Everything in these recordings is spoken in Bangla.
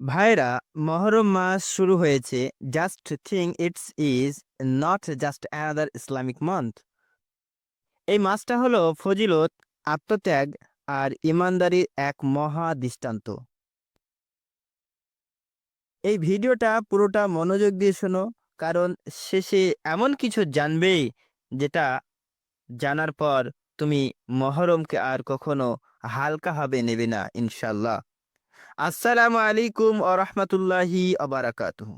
ভাইরা, মহরম মাস শুরু হয়েছে। Just thing it's is not just another Islamic month এই মাসটা হলো ফজিলত, আত্মত্যাগ আর ইমানদারির এক মহা দৃষ্টান্ত। এই ভিডিওটা পুরোটা মনোযোগ দিয়ে শোনো, কারণ শেষে এমন কিছু জানবে যেটা জানার পর তুমি মহরমকে আর কখনো হালকাভাবে নেবে না ইনশাল্লাহ আসসালামু আলাইকুম ও রহমতুল্লাহি আবারাকাতুহ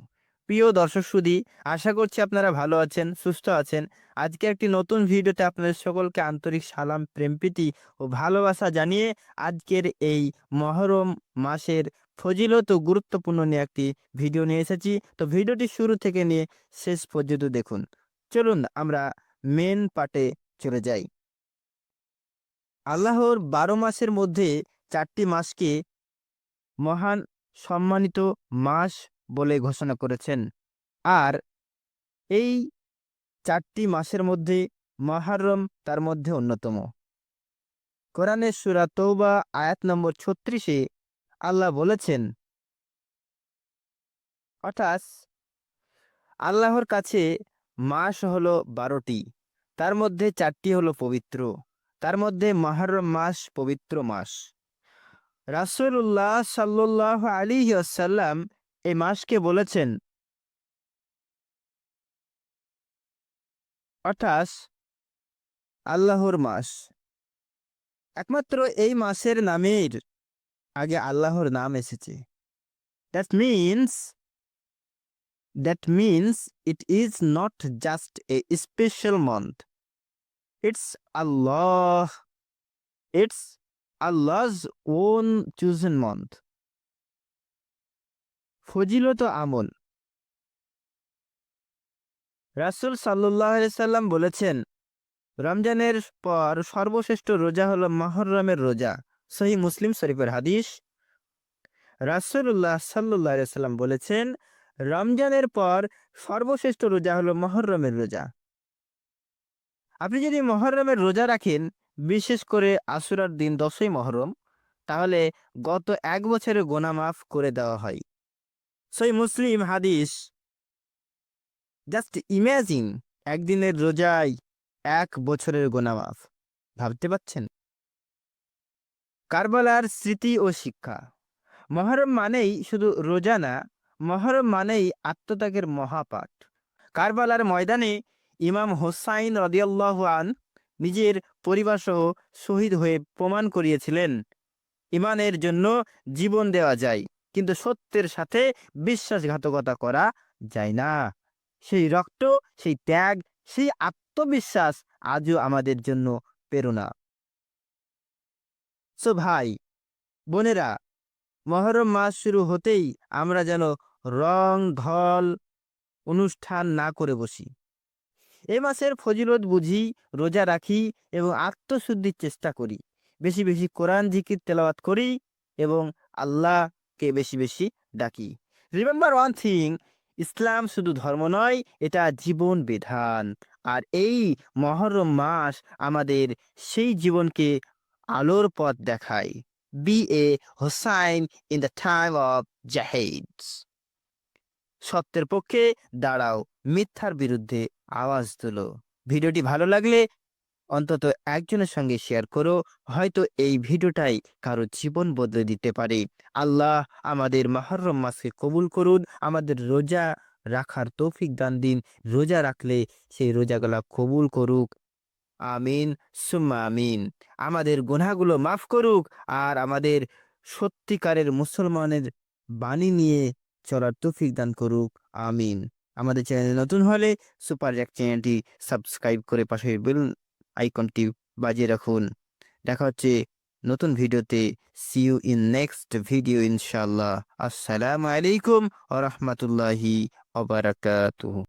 প্রিয় দর্শক সুদী আশা করছি আপনারা ভালো আছেন, সুস্থ আছেন। আজকে একটি নতুন ভিডিওতে আপনাদের সকলকে আন্তরিক সালাম প্রেমপ্রীতি ও ভালোবাসা জানিয়ে আজকের এই মহরম মাসের ফজিলত গুরুত্বপূর্ণ নিয়ে একটি ভিডিও নিয়ে এসেছি। তো ভিডিওটি শুরু থেকে নিয়ে শেষ পর্যন্ত দেখুন। চলুন আমরা মেন পার্টে চলে যাই। আল্লাহর বারো মাসের মধ্যে চারটি মাসকে মহান সম্মানিত মাস বলে ঘোষণা করেছেন। আর এই চারটি মাসের মধ্যে মহারম তার মধ্যে অন্যতম। কোরআনের সুরা তৌবা আয়াত নম্বর ছত্রিশে আল্লাহ বলেছেন, অর্থাৎ আল্লাহর কাছে মাস হলো বারোটি, তার মধ্যে চারটি হলো পবিত্র, তার মধ্যে মহারম মাস পবিত্র মাস। রাসূলুল্লাহ সাল্লাহ আলী আসাল্লাম এই মাসকে বলেছেন, অর্থাৎ আল্লাহর মাস। একমাত্র এই মাসের নামের আগে আল্লাহর নাম এসেছে। That means that means it is not just a special month it's Allah it's Allah's own chosen month ফজিলত আমল। রাসুল সাল্লাহ সাল্লাম বলেছেন, রমজানের পর সর্বশ্রেষ্ঠ রোজা হলো মহরমের রোজা। সহি মুসলিম শরীফের হাদিস। রাসুল্লাহ সাল্লাহ সাল্লাম বলেছেন, রমজানের পর সর্বশ্রেষ্ঠ রোজা হলো মহরমের রোজা। আপনি যদি মহরমের রোজা রাখেন বিশেষ করে আশুরার দিন দশই মহরম, তাহলে গত এক বছরের গোনা মাফ করে দেওয়া হয়। সই মুসলিম হাদিস। জাস্ট ইম্যাজিন একদিনের রোজায় এক বছরের গোনা মাফ ভাবতে পাচ্ছেন কারবালার স্মৃতি ও শিক্ষা। মহরম মানেই শুধু রোজা না, মহরম মানেই আত্মত্যাগের মহাপাঠ। কারবালার ময়দানে ইমাম হোসাইন রদিয়াল্লাহ আন নিজের পরিবারসহ শহীদ হয়ে প্রমাণ করিয়েছিলেন। ইমানের জন্য জীবন দেওয়া যায়, কিন্তু সত্যের সাথে বিশ্বাসঘাতকতা করা যায় না। সেই রক্ত, সেই ত্যাগ, সেই আত্মবিশ্বাস আজও আমাদের জন্য প্রেরণা। সো ভাই, বোনেরা, মহরম মাস শুরু হতেই আমরা যেন রং ধল অনুষ্ঠান না করে বসি। এ মাসের ফজিলত বুঝি, রোজা রাখি এবং আত্মশুদ্ধির চেষ্টা করি। বেশি বেশি কোরআন, জিকির, তেলাওয়াত করি এবং আল্লাহকে বেশি বেশি ডাকি। রিমেম্বার ওয়ান থিং ইসলাম শুধু ধর্ম নয়, এটা জীবন বিধান। আর এই মহরম মাস আমাদের সেই জীবনকে আলোর পথ দেখায়। Be a Hussain in the time of Yazids সত্যের পক্ষে দাঁড়াও, মিথ্যার বিরুদ্ধে আওয়াজ তোলো। ভিডিওটি ভালো লাগলে অন্তত একজনের সঙ্গে শেয়ার করো, হয়তো এই ভিডিওটাই কারও জীবন বদলে দিতে পারে। আল্লাহ আমাদের মহরম মাসকে কবুল করুন, আমাদের রোজা রাখার তৌফিক দান দিন, রোজা রাখলে সেই রোজাগুলা কবুল করুক। আমিন, সুম্মা আমিন। আমাদের গুনাহগুলো মাফ করুক আর আমাদের সত্যিকারের মুসলমানের বাণী নিয়ে চলার তৌফিক দান করুক। আমিন। আমাদের চ্যানেল নতুন হলে সুপার জ্যাক চ্যানেলটি সাবস্ক্রাইব করে পাশে বেল আইকনটি বাজিয়ে রাখুন। দেখা হচ্ছে নতুন ভিডিওতে। See you in next video ইনশাল্লাহ আসসালামু আলাইকুম আ রহমতুল্লাহি